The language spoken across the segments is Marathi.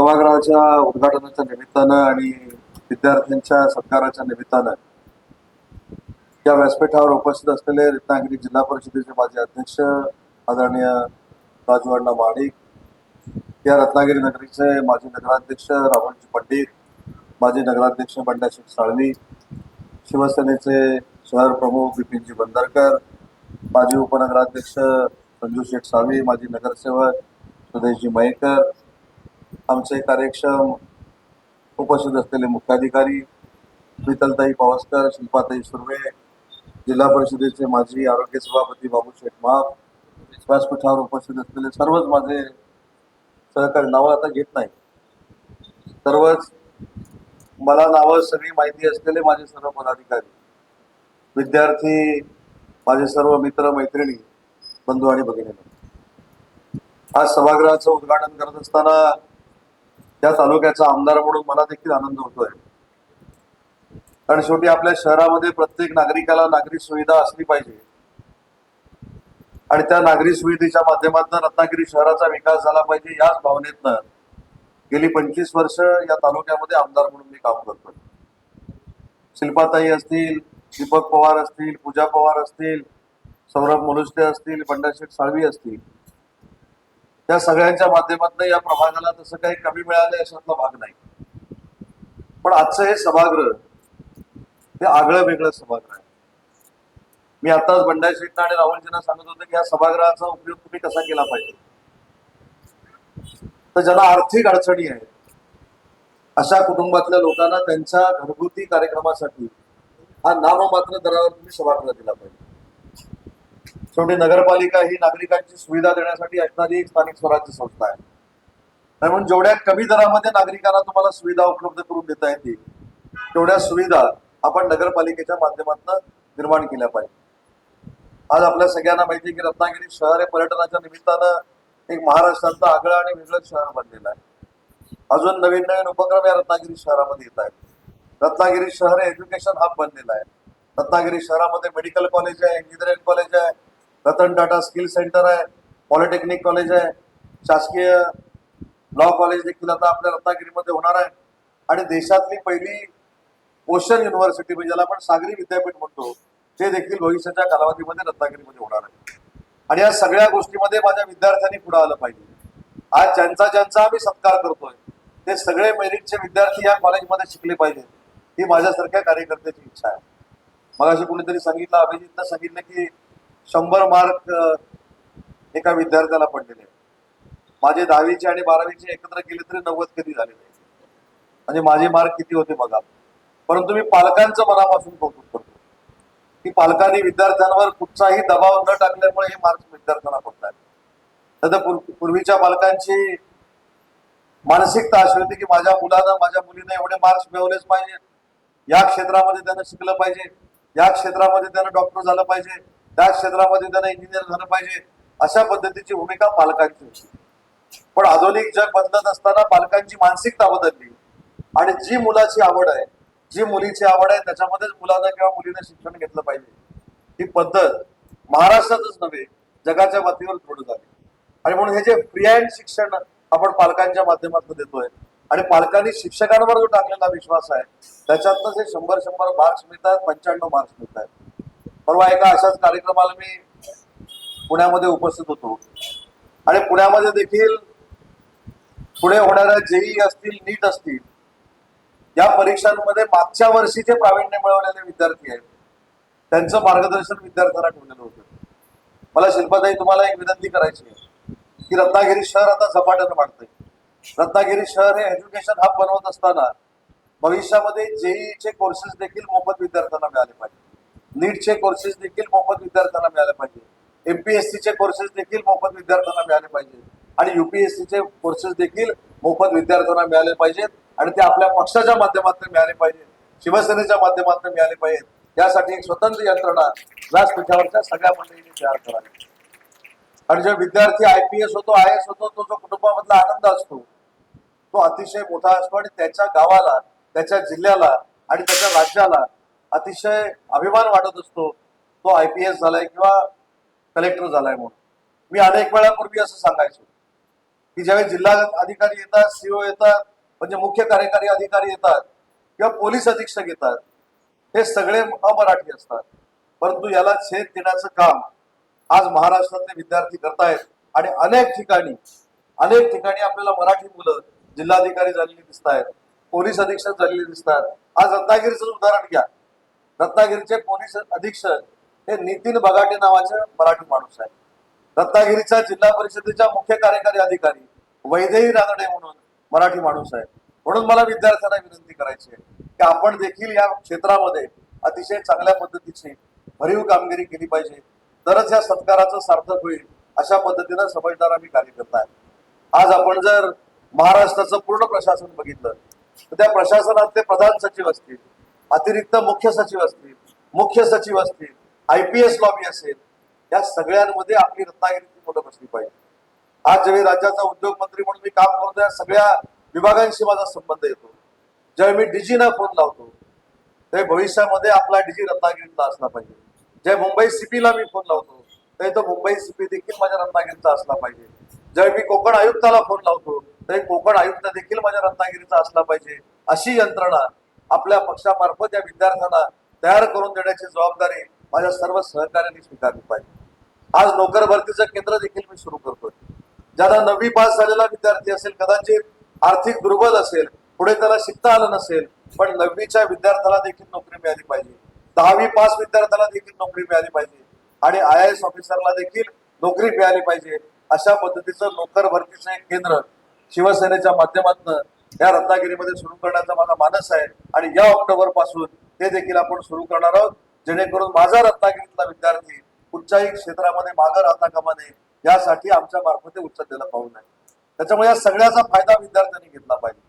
सभागृहाच्या उद्घाटनाच्या निमित्तानं आणि विद्यार्थ्यांच्या सत्काराच्या निमित्तानं या व्यासपीठावर उपस्थित असलेले रत्नागिरी जिल्हा परिषदेचे माजी अध्यक्ष आदरणीय राजू अण्णा महाडिक या रत्नागिरी नगरीचे माजी नगराध्यक्ष राहुलजी पंडित माजी नगराध्यक्ष बंडाशेठ साळवी शिवसेनेचे शहर प्रमुख बिपिनजी बंदरकर माजी उपनगराध्यक्ष संजू शेठ साळवी माजी नगरसेवक सुदेशजी मयेकर आमचे कार्यक्षम उपस्थित असलेले मुख्याधिकारी प्रीतलताई पावसकर शिल्पाताई सुर्वे जिल्हा परिषदेचे माजी आरोग्य सभापती बाबू शेठ माप व्यासपीठावर उपस्थित असलेले सर्वच माझे सहकारी नावं आता घेत नाही सर्वच मला नावं सगळी माहिती असलेले माझे सर्व पदाधिकारी विद्यार्थी माझे सर्व मित्र मैत्रिणी बंधू आणि भगिनी. आज सभागृहाचं उद्घाटन करत असताना त्या तालुक्याचा आमदार म्हणून मला देखील आनंद होतोय. कारण शेवटी आपल्या शहरामध्ये प्रत्येक नागरिकाला नागरी सुविधा असली पाहिजे. आणि त्या नागरी सुविधेच्या माध्यमातून रत्नागिरी शहराचा विकास झाला पाहिजे याच भावनेतनं गेली पंचवीस वर्ष या तालुक्यामध्ये आमदार म्हणून मी काम करतोय. शिल्पाताई असतील दीपक पवार असतील पूजा पवार असतील सौरभ मोलुस्ते असतील बंडाशेठ साळवी असतील त्या सगळ्यांच्या माध्यमातून या प्रभागाला तसं काही कमी मिळालं याच्यातला भाग नाही. पण आजचं हे सभागृह हे आगळं वेगळं सभागृह आहे. मी आताच बंडाई आणि राहुलजींना सांगत होतो की या सभागृहाचा उपयोग तुम्ही कसा केला पाहिजे? तर ज्यांना आर्थिक अडचणी आहेत अशा कुटुंबातल्या लोकांना त्यांच्या घरगुती कार्यक्रमासाठी हा नाममात्र दरावर तुम्ही सभागृह दिला पाहिजे. शेवटी नगरपालिका ही नागरिकांची सुविधा देण्यासाठी असणारी एक स्थानिक स्वराज्य संस्था आहे. म्हणून जेवढ्या कमी दरामध्ये नागरिकांना तुम्हाला सुविधा उपलब्ध करून देता येतील तेवढ्या सुविधा आपण नगरपालिकेच्या माध्यमातून निर्माण केल्या पाहिजे आज आपल्या सगळ्यांना माहिती की रत्नागिरी शहर हे पर्यटनाच्या निमित्तानं एक महाराष्ट्रातलं आगळं आणि वेगळं शहर बनलेलं आहे. अजून नवीन नवीन उपक्रम या रत्नागिरी शहरामध्ये येत आहेत. रत्नागिरी शहर एज्युकेशन हब बनलेलं आहे. रत्नागिरी शहरामध्ये मेडिकल कॉलेज आहे इंजिनिअरिंग कॉलेज आहे रतन टाटा स्किल सेंटर आहे पॉलिटेक्निक कॉलेज आहे शासकीय लॉ कॉलेज देखील आता आपल्या रत्नागिरीमध्ये होणार आहे. आणि देशातली पहिली ओशन युनिव्हर्सिटी म्हणजे ज्याला आपण सागरी विद्यापीठ म्हणतो ते देखील भविष्याच्या कालावधीमध्ये रत्नागिरीमध्ये होणार आहे. आणि या सगळ्या गोष्टीमध्ये माझ्या विद्यार्थ्यांनी पुढे आलं पाहिजे. आज ज्यांचा ज्यांचा आम्ही सत्कार करतोय ते सगळे मेरिटचे विद्यार्थी या कॉलेजमध्ये शिकले पाहिजे ही माझ्यासारख्या कार्यकर्त्याची इच्छा आहे. मग अशी कुणीतरी सांगितलं अभिजितनं सांगितलं की शंभर मार्क एका विद्यार्थ्याला पडलेले माझे दहावीचे आणि बारावीचे एकत्र केले तरी नव्वद कधी झाले नाही. म्हणजे माझे मार्क किती होते बघा. परंतु मी पालकांचं मनापासून कौतुक करतो. की पालकांनी विद्यार्थ्यांवर कुठचाही दबाव न टाकल्यामुळे हे मार्क्स विद्यार्थ्यांना पडतात तर पूर्वीच्या पालकांची मानसिकता अशी होती की माझ्या मुलानं माझ्या मुलीनं एवढे मार्क्स मिळवलेच पाहिजे. या क्षेत्रामध्ये त्यानं शिकलं पाहिजे. या क्षेत्रामध्ये त्यानं डॉक्टर झालं पाहिजे. त्या क्षेत्रामध्ये त्यांना इंजिनियर झालं पाहिजे अशा पद्धतीची भूमिका पालकांची होती. पण आधुनिक जग बदलत असताना पालकांची मानसिकता बदलली आणि जी मुलाची आवड आहे जी मुलीची आवड आहे त्याच्यामध्येच मुलानं किंवा मुलीनं शिक्षण घेतलं पाहिजे. ही पद्धत महाराष्ट्रातच नव्हे जगाच्या मातीवर दृढ झाली. आणि म्हणून हे जे फ्री हँड शिक्षण आपण पालकांच्या माध्यमातून देतोय आणि पालकांनी शिक्षकांवर जो टाकलेला विश्वास आहे त्याच्यातनंच हे शंभर शंभर मार्क्स मिळतात पंच्याण्णव मार्क्स मिळतात. परवा एका अशाच कार्यक्रमाला मी पुण्यामध्ये उपस्थित होतो. आणि पुण्यामध्ये देखील पुढे होणाऱ्या जेई असतील नीट असतील या परीक्षांमध्ये मागच्या वर्षीचे प्रावीण्य मिळवलेले विद्यार्थी आहेत. त्यांचं मार्गदर्शन विद्यार्थ्यांना ठेवलेलं होतं. मला शिल्पाताई तुम्हाला एक विनंती करायची आहे की रत्नागिरी शहर आता झपाट्यानं वाढतंय. रत्नागिरी शहर हे एज्युकेशन हब बनवत असताना भविष्यामध्ये जेईचे कोर्सेस देखील मोफत विद्यार्थ्यांना मिळाले पाहिजे नीटचे कोर्सेस देखील मोफत विद्यार्थ्यांना मिळाले पाहिजे. एमपीएससीचे कोर्सेस देखील मोफत विद्यार्थ्यांना मिळाले पाहिजे. आणि युपीएससीचे कोर्सेस देखील मोफत विद्यार्थ्यांना मिळाले पाहिजेत आणि ते आपल्या पक्षाच्या माध्यमातून मिळाले पाहिजे. शिवसेनेच्या माध्यमातून मिळाले पाहिजेत यासाठी एक स्वतंत्र यंत्रणा व्यासपीठावरच्या सगळ्या मंडळींनी तयार करावी आणि जो विद्यार्थी आय पी एस होतो आय एस होतो तो जो कुटुंबामधला आनंद असतो तो अतिशय मोठा असतो. आणि त्याच्या गावाला त्याच्या जिल्ह्याला आणि त्याच्या राज्याला अतिशय अभिमान वाटत असतो. तो आय पी एस झालाय किंवा कलेक्टर झालाय म्हणून. मी अनेक वेळापूर्वी असं सांगायचो की ज्यावेळी जिल्हा अधिकारी येतात सीओ येतात म्हणजे मुख्य कार्यकारी अधिकारी येतात किंवा पोलीस अधीक्षक येतात हे सगळे अमराठी असतात. परंतु याला छेद देण्याचं काम आज महाराष्ट्रातले विद्यार्थी करतायत आणि अनेक ठिकाणी अनेक ठिकाणी आपल्याला मराठी मुलं जिल्हाधिकारी झालेली दिसत आहेत पोलीस अधीक्षक झालेले दिसतात. आज रत्नागिरीचं उदाहरण घ्या. रत्नागिरीचे पोलीस अधीक्षक हे नितीन बगाटे नावाचे मराठी माणूस आहे रत्नागिरीच्या जिल्हा परिषदेच्या मुख्य कार्यकारी अधिकारी वैदेही रानडे म्हणून मराठी माणूस आहे म्हणून मला विद्यार्थ्यांना विनंती करायची आहे की आपण देखील या क्षेत्रामध्ये अतिशय चांगल्या पद्धतीची भरीव कामगिरी केली पाहिजे. तरच या सत्काराचं सार्थक होईल अशा पद्धतीनं समजदार आम्ही कार्य करत आहे आज आपण जर महाराष्ट्राचं पूर्ण प्रशासन बघितलं तर त्या प्रशासनातले प्रधान सचिव असतील अतिरिक्त मुख्य सचिव असतील मुख्य सचिव असतील आय पी एस लॉबी असेल या सगळ्यांमध्ये आपली रत्नागिरीची मुलं बसली पाहिजे. आज ज्यावेळी राज्याचा उद्योग मंत्री म्हणून मी काम करतो या सगळ्या विभागांशी माझा संबंध येतो. ज्यावेळी मी डीजीना फोन लावतो ते भविष्यामध्ये आपला डीजी रत्नागिरीतला असला पाहिजे. ज्या मुंबई सिपीला मी फोन लावतो तर तो मुंबई सिपी देखील माझ्या रत्नागिरीचा असला पाहिजे. ज्यावेळी मी कोकण आयुक्ताला फोन लावतो तरी कोकण आयुक्त देखील माझ्या रत्नागिरीचा असला पाहिजे अशी यंत्रणा आपल्या पक्षामार्फत या विद्यार्थ्यांना तयार करून देण्याची जबाबदारी माझ्या सर्व सहकार्यांनी स्वीकारली पाहिजे. आज नोकर भरतीचं केंद्र देखील मी सुरू करतोय. ज्याला नववी पास झालेला विद्यार्थी असेल कदाचित आर्थिक दुर्बल असेल पुढे त्याला शिकता आलं नसेल पण नववीच्या विद्यार्थ्याला देखील नोकरी मिळाली पाहिजे. दहावी पास विद्यार्थ्याला देखील नोकरी मिळाली पाहिजे. आणि आय एस ऑफिसरला देखील नोकरी मिळाली पाहिजे. अशा पद्धतीचं नोकर भरतीचं एक केंद्र शिवसेनेच्या माध्यमातून या रत्नागिरीमध्ये सुरू करण्याचा माझा मानस आहे. आणि या ऑक्टोबरपासून ते देखील आपण सुरू करणार आहोत. जेणेकरून माझा रत्नागिरीतला विद्यार्थी कुठच्याही क्षेत्रामध्ये मागं राहता कामा नये यासाठी आमच्या मार्फत उच्च उचललेलं पाहू आहे त्याच्यामुळे या सगळ्याचा फायदा विद्यार्थ्यांनी घेतला पाहिजे.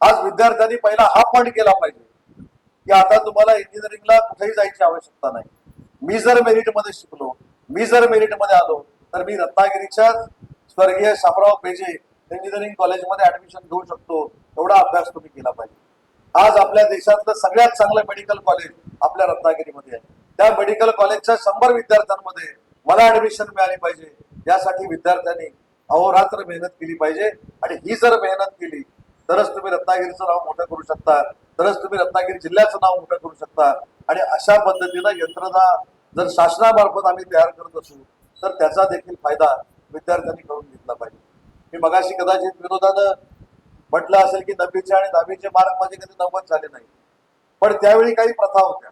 आज विद्यार्थ्यांनी पहिला हा पॉईंट केला पाहिजे की आता तुम्हाला इंजिनिअरिंगला कुठेही जायची आवश्यकता नाही. मी जर मेरिटमध्ये शिकलो मी जर मेरिटमध्ये आलो तर मी रत्नागिरीच्या स्वर्गीय शामराव पेजे इंजिनिअरिंग कॉलेजमध्ये ऍडमिशन घेऊ शकतो एवढा अभ्यास तुम्ही केला पाहिजे. आज आपल्या देशातलं सगळ्यात चांगलं मेडिकल कॉलेज आपल्या रत्नागिरीमध्ये आहे. त्या मेडिकल कॉलेजच्या शंभर विद्यार्थ्यांमध्ये मला ऍडमिशन मिळाली पाहिजे. यासाठी विद्यार्थ्यांनी अहोरात्र मेहनत केली पाहिजे. आणि ही जर मेहनत केली तरच तुम्ही रत्नागिरीचं नाव मोठं करू शकता. तरच तुम्ही रत्नागिरी जिल्ह्याचं नाव मोठं करू शकता. आणि अशा पद्धतीनं यंत्रणा जर शासनामार्फत आम्ही तयार करत असू तर त्याचा देखील फायदा विद्यार्थ्यांनी करून घेतला पाहिजे. मी मगाशी कदाचित विनोदानं म्हटलं असेल की नववीचे आणि दहावीचे मार्क माझे कधी नव्वद झाले नाही. पण त्यावेळी काही प्रथा होत्या.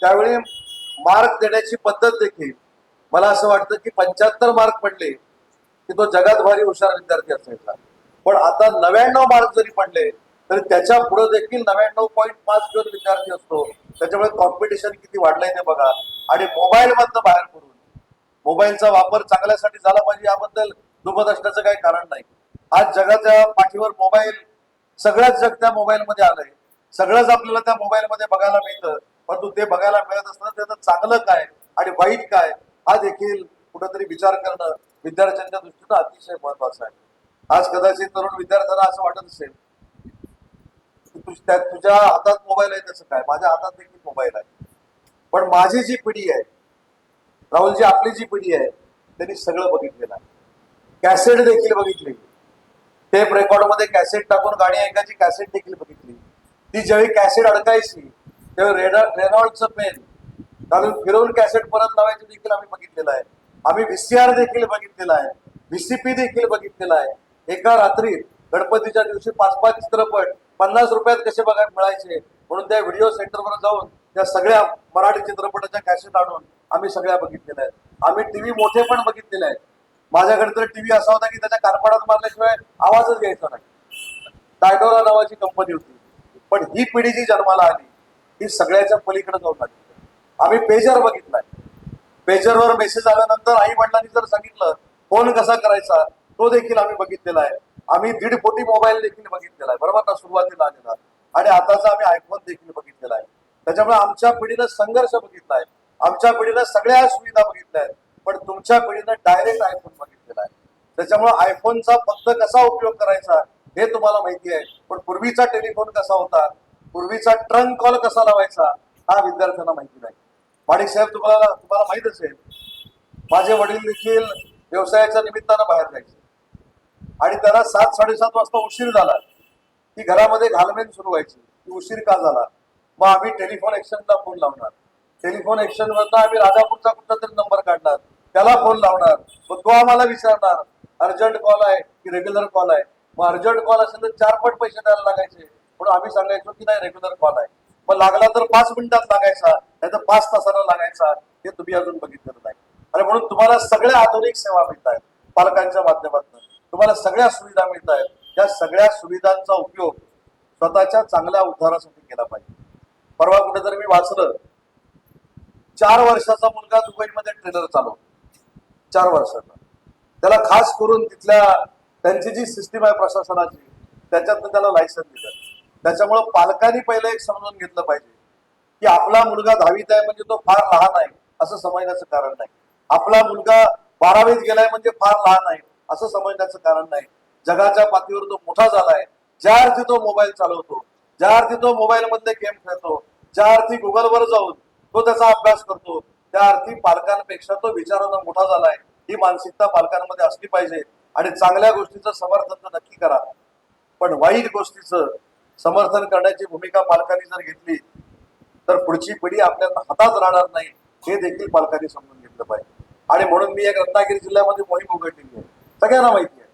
त्यावेळी मार्क देण्याची पद्धत देखील मला असं वाटतं की पंच्याहत्तर मार्क पडले की तो जगात भारी हुशार विद्यार्थी असायचा. पण आता नव्याण्णव मार्क जरी पडले तरी त्याच्या पुढे देखील नव्याण्णव पॉईंट पाच घेऊन विद्यार्थी असतो. त्याच्यामुळे कॉम्पिटिशन किती वाढलंय ते बघा. आणि मोबाईल मधनं बाहेर पडून मोबाईलचा वापर चांगल्यासाठी झाला पाहिजे याबद्दल डुबत असण्याचं काही कारण नाही. आज जगाच्या पाठीवर मोबाईल सगळ्याच जग त्या मोबाईल मध्ये आलंय. सगळंच आपल्याला त्या मोबाईल मध्ये बघायला मिळतं. परंतु ते बघायला मिळत असताना त्याचं चांगलं काय आणि वाईट काय हा देखील कुठंतरी विचार करणं विद्यार्थ्यांच्या दृष्टीनं अतिशय महत्वाचं आहे. आज कदाचित तरुण विद्यार्थ्यांना असं वाटत असेल तुझ्या हातात मोबाईल आहे त्याचं काय? माझ्या हातात देखील मोबाईल आहे. पण माझी जी पिढी आहे राहुलजी आपली जी पिढी आहे त्यांनी सगळं बघितलेलं आहे. कॅसेट देखील बघितली. टेप रेकॉर्डमध्ये कॅसेट टाकून गाणी ऐकायची कॅसेट देखील बघितली. ती ज्यावेळी कॅसेट अडकायची त्यावेळी रेडा रेनॉल्डचं पेन घालून फिरवून कॅसेट परत लावायचं देखील आम्ही बघितलेलं आहे. आम्ही व्हीसीआर देखील बघितलेला आहे. व्हीसीपी देखील बघितलेला आहे. एका रात्रीत गणपतीच्या दिवशी पाच पाच चित्रपट पन्नास रुपयात कसे बघायला मिळायचे? म्हणून त्या व्हिडिओ सेंटरवर जाऊन त्या सगळ्या मराठी चित्रपटाच्या कॅसेट आणून आम्ही सगळ्या बघितलेल्या आहेत. आम्ही टीव्ही मोठे पण बघितलेले आहेत. माझ्याकडे तर टीव्ही असा होता की त्याच्या कारपाडात मारल्याशिवाय आवाजच घ्यायचा नाही. टायडोरा नावाची कंपनी होती. पण ही पिढी जी जन्माला आली ही सगळ्याच्या पलीकडे जाऊन लागली आम्ही पेजर बघितलाय. पेजरवर मेसेज आल्यानंतर आई वडिलांनी जर सांगितलं फोन कसा करायचा? तो देखील आम्ही बघितलेला आहे. आम्ही दीड कोटी मोबाईल देखील बघितलेला आहे. बरोबर का? सुरुवातीला आलेला. आणि आताचा आम्ही आयफोन देखील बघितलेला आहे. त्याच्यामुळे आमच्या पिढीनं संघर्ष बघितलाय आमच्या पिढीनं सगळ्या सुविधा बघितल्या आहेत. पण तुमच्या पिढीनं डायरेक्ट आयफोन बघितलेला आहे. त्याच्यामुळे आयफोनचा फक्त कसा उपयोग करायचा हे तुम्हाला माहिती आहे. पण पूर्वीचा टेलिफोन कसा होता पूर्वीचा ट्रंक कॉल कसा लावायचा हा विद्यार्थ्यांना माहिती नाही. माणिक साहेब तुम्हाला तुम्हाला माहीत असेल माझे वडील देखील व्यवसायाच्या निमित्तानं बाहेर जायचे. आणि त्याला सात साडेसात वाजता उशीर झाला. की घरामध्ये घालमेल सुरू व्हायची. की उशीर का झाला? मग आम्ही टेलिफोन एक्सचेंजला फोन लावणार. टेलिफोन एक्सचेंज मधनं आम्ही राजापूरचा कुठला तरी नंबर काढणार. त्याला फोन लावणार. मग तो आम्हाला विचारणार अर्जंट कॉल आहे की रेग्युलर कॉल आहे? मग अर्जंट कॉल असेल तर चार पट पैसे द्यायला लागायचे. म्हणून आम्ही सांगायचो की नाही रेग्युलर कॉल आहे. मग लागला तर पाच मिनिटात लागायचा नाही तर पाच तासाला लागायचा. हे तुम्ही अजून बघितलेलं नाही. आणि म्हणून तुम्हाला सगळ्या आधुनिक सेवा मिळत आहेत पालकांच्या माध्यमातून. तुम्हाला सगळ्या सुविधा मिळत आहेत त्या सगळ्या सुविधांचा उपयोग स्वतःच्या चांगल्या उद्धारासाठी केला पाहिजे. परवा कुठेतरी मी वाचलं चार वर्षाचा मुलगा दुबईमध्ये ट्रेलर चालवतो. चार वर्षाचा. त्याला खास करून तिथल्या त्यांची जी सिस्टीम आहे प्रशासनाची त्याच्यातनं त्याला लायसन दिलं. त्याच्यामुळं पालकांनी पहिले एक समजून घेतलं पाहिजे की आपला मुलगा दहावीत आहे म्हणजे तो फार लहान आहे असं समजण्याचं कारण नाही. आपला मुलगा बारावीत गेलाय म्हणजे फार लहान आहे असं समजण्याचं कारण नाही. जगाच्या पातळीवर तो मोठा झालाय ज्या अर्थी तो मोबाईल चालवतो ज्या अर्थी तो मोबाईल मध्ये गेम खेळतो ज्या अर्थी गुगलवर जाऊन तो त्याचा अभ्यास करतो. त्या अर्थी पालकांपेक्षा तो विचारानं मोठा झालाय. ही मानसिकता पालकांमध्ये असली पाहिजे. आणि चांगल्या गोष्टीचं समर्थन तर नक्की करा. पण वाईट गोष्टीचं समर्थन करण्याची भूमिका पालकांनी जर घेतली तर पुढची पिढी आपल्या हातात राहणार नाही. हे देखील पालकांनी समजून घेतलं पाहिजे. आणि म्हणून मी एक रत्नागिरी जिल्ह्यामध्ये मोहीम उघडलेली आहे. सगळ्यांना माहिती आहे.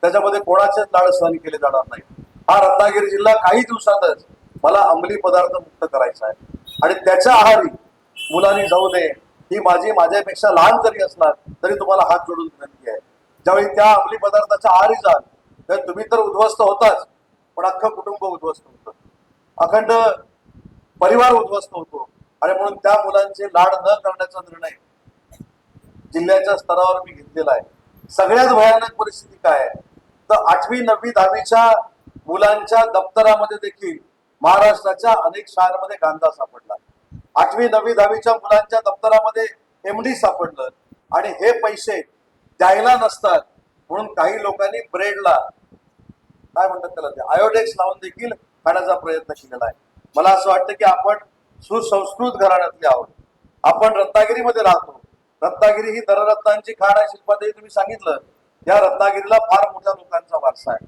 त्याच्यामध्ये कोणाचेच लाड सहन केले जाणार नाही. हा रत्नागिरी जिल्हा काही दिवसातच मला अंमली पदार्थ मुक्त करायचा आहे. आणि त्याच्या आहारी मुलांनी जाऊ नये ही माझी माझ्यापेक्षा लहान जरी असणार तरी तुम्हाला हात जोडून विनंती आहे. ज्यावेळी त्या अंमली पदार्थाच्या आहारी जाल तर तुम्ही तर उद्ध्वस्त होताच पण अख्खं कुटुंब उद्ध्वस्त होतं. अखंड परिवार उद्ध्वस्त होतो. आणि म्हणून त्या मुलांचे लाड न करण्याचा निर्णय जिल्ह्याच्या स्तरावर मी घेतलेला आहे. सगळ्यात भयानक परिस्थिती काय आहे? तर आठवी नववी दहावीच्या मुलांच्या दप्तरामध्ये देखील महाराष्ट्राच्या अनेक शाळांमध्ये गांजा सापडला. आठवी नववी दहावीच्या मुलांच्या दप्तरामध्ये एमडी सापडलं. आणि हे पैसे द्यायला नसतात म्हणून काही लोकांनी ब्रेडला काय म्हणतात त्याला ते आयोडेक्स लावून देखील खाण्याचा प्रयत्न केलेला आहे. मला असं वाटतं की आपण सुसंस्कृत घराण्यातले आहोत. आपण रत्नागिरीमध्ये राहतो. रत्नागिरी ही दररत्नांची खाण आहे शिल्पादेवी तुम्ही सांगितलं. या रत्नागिरीला फार मोठ्या लोकांचा वारसा आहे.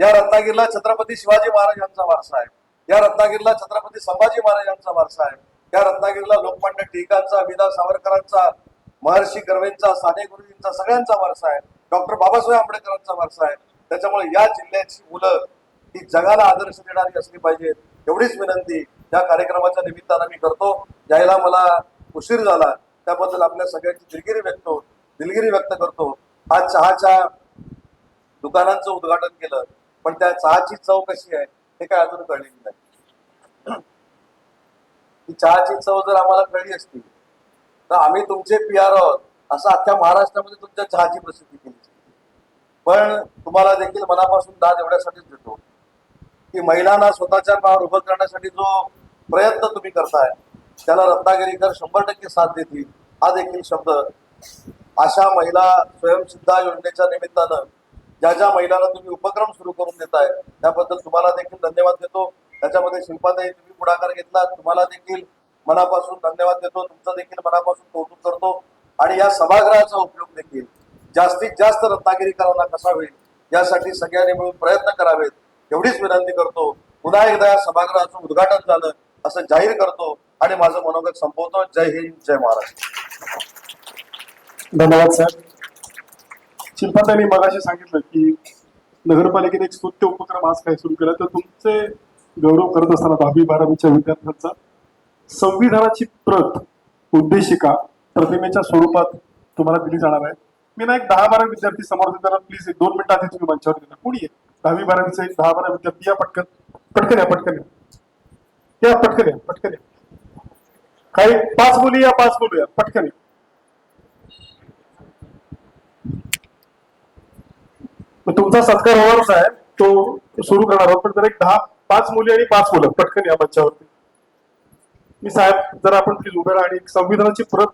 या रत्नागिरीला छत्रपती शिवाजी महाराजांचा वारसा आहे. या रत्नागिरीला छत्रपती संभाजी महाराजांचा वारसा आहे. या रत्नागिरीला लोकमान्य टिळकांचा विदा सावरकरांचा महर्षी कर्वेंचा साने गुरुजींचा सगळ्यांचा वारसा आहे. डॉक्टर बाबासाहेब आंबेडकरांचा वारसा आहे. त्याच्यामुळे या जिल्ह्याची मुलं ही जगाला आदर्श देणारी असली पाहिजेत एवढीच विनंती. या कार्यक्रमाच्या निमित्तानं मी करतो. यायला मला उशीर झाला. त्याबद्दल आपल्या सगळ्यांची दिलगिरी व्यक्त दिलगिरी व्यक्त करतो. आज चहाच्या दुकानांचं उद्घाटन केलं. पण त्या चहाची चव कशी आहे? हे काय अजून कळलेली नाही. ती चहाची चव जर आम्हाला कळली असती तर आम्ही तुमचे पी आर आहोत असं अख्ख्या महाराष्ट्रामध्ये तुमच्या चहाची प्रसिद्धी केली पण तुम्हाला देखील मनापासून दाद एवढ्यासाठीच देतो की महिलांना स्वतःच्या पावर उभं करण्यासाठी जो प्रयत्न तुम्ही करताय त्याला रत्नागिरीकर शंभर टक्के साथ देतील हा देखील शब्द अशा महिला स्वयंसिद्धा योजनेच्या निमित्तानं ज्या ज्या महिलांना तुम्ही उपक्रम सुरू करून देताय त्याबद्दल तुम्हाला देखील धन्यवाद देतो. त्याच्यामध्ये शिल्पाताई तुम्ही पुढाकार घेतला तुम्हाला देखील मनापासून धन्यवाद देतो. तुमचं देखील मनापासून कौतुक करतो. आणि या सभागृहाचा उपयोग देखील जास्तीत जास्त रत्नागिरीकरांना कसा होईल यासाठी सगळ्यांनी मिळून प्रयत्न करावेत. एवढीच विनंती करतो. पुन्हा एकदा या सभागृहाचं उद्घाटन झालं असं जाहीर करतो. आणि माझं मनोगत संपवतो. जय हिंद जय महाराष्ट्र. धन्यवाद सर. शिल्पाताईंनी मगाशी सांगितलं की नगरपालिकेने एक स्तुत्य उपक्रम आज काय सुरू केला तर तुमचे गौरव करत असताना दहावी बारावीच्या विद्यार्थ्यांचा संविधानाची प्रत उद्देशिका प्रतिमेच्या स्वरूपात तुम्हाला दिली जाणार आहे. मी ना एक दहा बारा विद्यार्थी समोर देताना प्लीज एक दोन मिनिटं आधी तुम्ही मंचावर देणार. कोणी आहे? दहावी बारावीचे एक दहा बारा विद्यार्थी या पटकन. पटकन या पटकन या. या पटकन या पटकन या. काही पाच बोलूया या पाच बोलूया या पटकन या. तुमचा सत्कार होणारच आहे तो सुरू करणार आहोत. पण जर एक दहा पाच मुली आणि पाच मुलं पटकन या मंचावरती. मी साहेब जर आपण प्लीज उभे आणि संविधानाची परत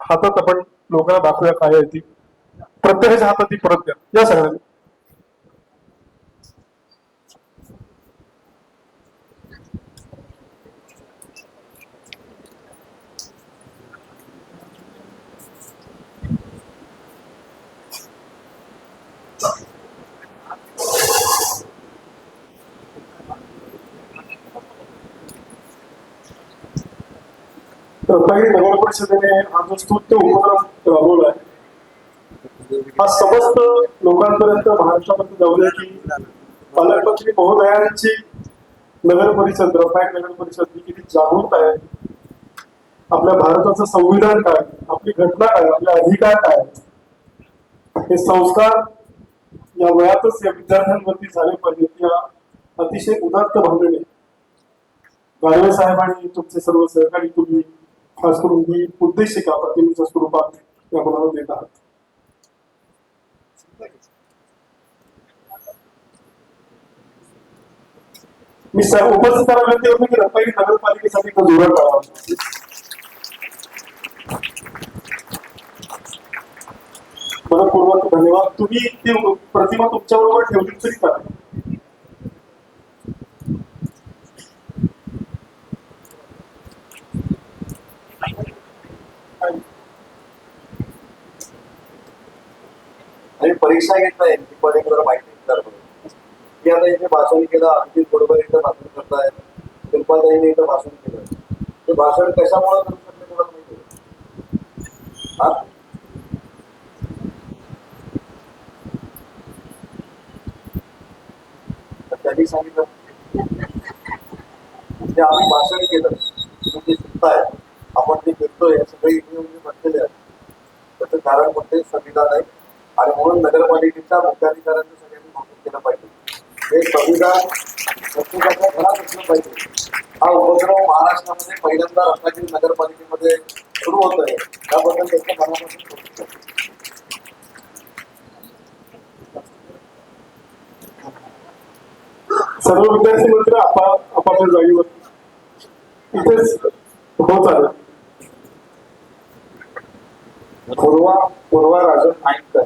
हातात आपण लोकांना दाखवूया काय आहे ती. प्रत्येकाच्या हातात ती परत द्या. या सगळ्यांनी. रत्नागिरी नगर परिषदेने हा जो स्तुत्य उपक्रम राबवला आहे हा समस्त लोकांपर्यंत महाराष्ट्रामध्ये जाऊया की पालकमंत्री महोदयांची नगर परिषद रत्नागिरी नगर परिषद ही किती जागृत आहे. आपल्या भारताचं संविधान काय? आपली घटना काय? आपले अधिकार काय? हे संस्कार या वयातच या विद्यार्थ्यांवरती झाले पाहिजेत. या अतिशय उदात्त भावनेने. गाडवे साहेबांनी तुमचे सर्व सहकारी तुम्ही खास करून ही उद्देशिका प्रतिमेच्या स्वरूपात या मुलांना देत आहात? मी सर्व उपस्थितांना विनंती करतो की रत्नागिरी नगरपालिकेसाठी तो धोरण करावा मनपूर्वक धन्यवाद. तुम्ही ती प्रतिमा तुमच्या बरोबर ठेवली तरी चालेल. आणि परीक्षा घेत नाही ती माहिती विचार करून मी आता इथे भाषण केलं अगदी बरोबर इथं भाषण करतायत शिल्पाताईने इथं भाषण केलं. ते भाषण कशामुळे करू शकले तुम्हाला माहिती हा? त्यांनी सांगितलं जे आम्ही भाषण केलं म्हणजे तुम्ही शिकताय आपण ते करतोय सगळे इथे म्हणजे म्हटलेले आहे त्याचं कारण म्हणजे संविधान आहे आणि म्हणून नगरपालिकेच्या मुख्याधिकाऱ्यांनी सगळ्यांनी नोंदणी केलं पाहिजे. हे संविधान प्रत्येकाच्या घरात असलं पाहिजे. हा उपक्रम महाराष्ट्रामध्ये पहिल्यांदा रत्नागिरी नगरपालिकेमध्ये सुरू होत आहे त्याबद्दल त्याचं मनापासून कौतुक. सर्व विद्यार्थी मित्र आपा आपापल्या जागेवर इथेच हो चालेल पूर्वा पूर्वा राजन नाईककर.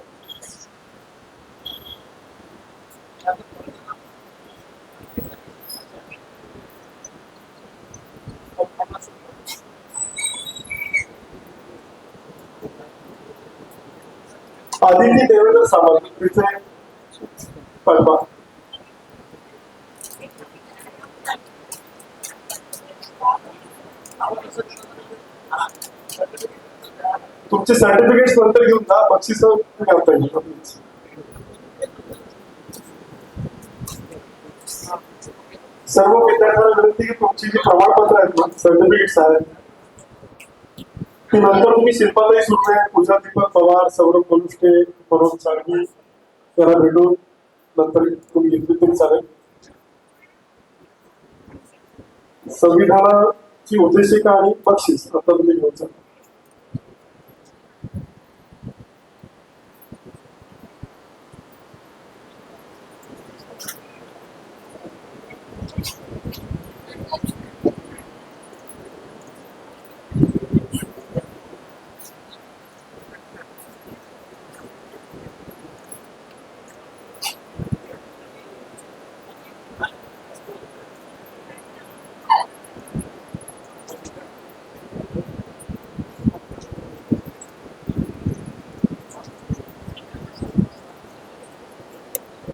आदिती देवेंद्र सामंत तिचे पडवा. तुमचे सर्टिफिकेट नंतर घेऊन जा बक्षीस करता येईल सर्व विद्यार्थ्यांना विनंती की तुमची जी प्रमाणपत्र आहेत सर्टिफिकेट्स आहेत नंतर तुम्ही शिल्पाताई सुर्वे पूजा दीपक पवार सौरभ कोलुष्टे मनोज साळवी त्याला भेटून नंतर तुम्ही घेतली तरी चालेल. संविधानाची उद्देशिका आणि बक्षीस आता तुम्ही घेऊन चालेल